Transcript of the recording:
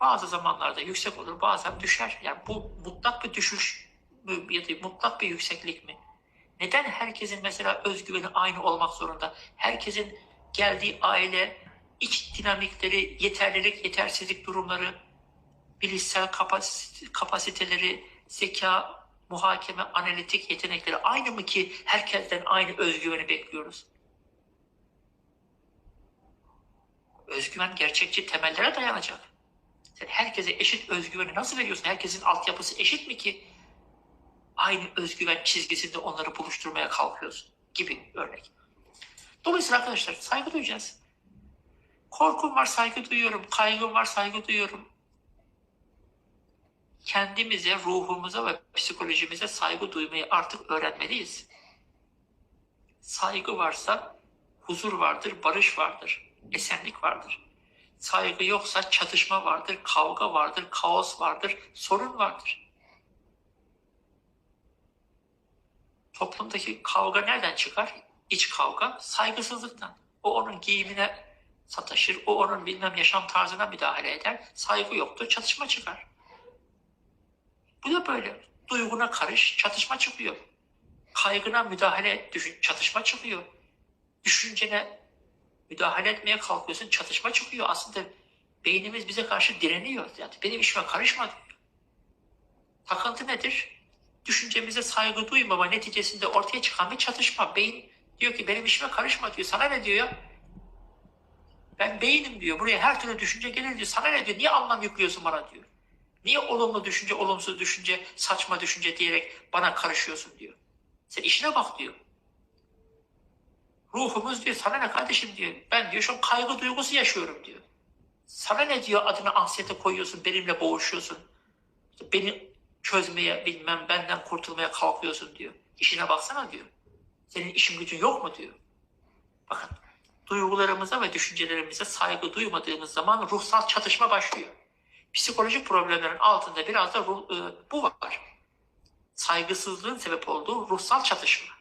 Bazı zamanlarda yüksek olur, bazen düşer. Yani bu mutlak bir düşüş mü ya da mutlak bir yükseklik mi? Neden herkesin mesela özgüveni aynı olmak zorunda? Herkesin geldiği aile, iç dinamikleri, yeterlilik, yetersizlik durumları, bilişsel kapas- kapasiteleri, zeka, muhakeme, analitik yetenekleri aynı mı ki herkesten aynı özgüveni bekliyoruz? Özgüven gerçekçi temellere dayanacak. Sen herkese eşit özgüveni nasıl veriyorsun? Herkesin altyapısı eşit mi ki? Aynı özgüven çizgisinde onları buluşturmaya kalkıyorsun gibi örnek. Dolayısıyla arkadaşlar saygı duyacağız. Korkum var saygı duyuyorum. Kaygım var saygı duyuyorum. Kendimize, ruhumuza ve psikolojimize saygı duymayı artık öğrenmeliyiz. Saygı varsa huzur vardır, barış vardır, esenlik vardır. Saygı yoksa çatışma vardır, kavga vardır, kaos vardır, sorun vardır. Toplumdaki kavga nereden çıkar? İç kavga saygısızlıktan. O onun giyimine sataşır, o onun bilmem yaşam tarzına müdahale eder. Saygı yoktur, çatışma çıkar. Bu da böyle. Duyguna karış, çatışma çıkıyor. Kaygına müdahale, düşün, çatışma çıkıyor. Düşüncene müdahale etmeye kalkıyorsun, çatışma çıkıyor. Aslında beynimiz bize karşı direniyor. Yani benim işime karışma diyor. Takıntı nedir? Düşüncemize saygı duymama neticesinde ortaya çıkan bir çatışma. Beyin diyor ki benim işime karışma diyor. Sana ne diyor? Ben beynim diyor. Buraya her türlü düşünce gelir diyor. Sana ne diyor? Niye anlam yüklüyorsun bana diyor. Niye olumlu düşünce, olumsuz düşünce, saçma düşünce diyerek bana karışıyorsun diyor. Sen işine bak diyor. Ruhumuz diyor sana ne kardeşim diyor. Ben diyor şu kaygı duygusu yaşıyorum diyor. Sana ne diyor adına anksiyete koyuyorsun, benimle boğuşuyorsun. Beni çözmeye bilmem benden kurtulmaya kalkıyorsun diyor. İşine baksana diyor. Senin işin gücün yok mu diyor. Bakın duygularımıza ve düşüncelerimize saygı duymadığımız zaman ruhsal çatışma başlıyor. Psikolojik problemlerin altında biraz da ruh, e, bu var. Saygısızlığın sebep olduğu ruhsal çatışma.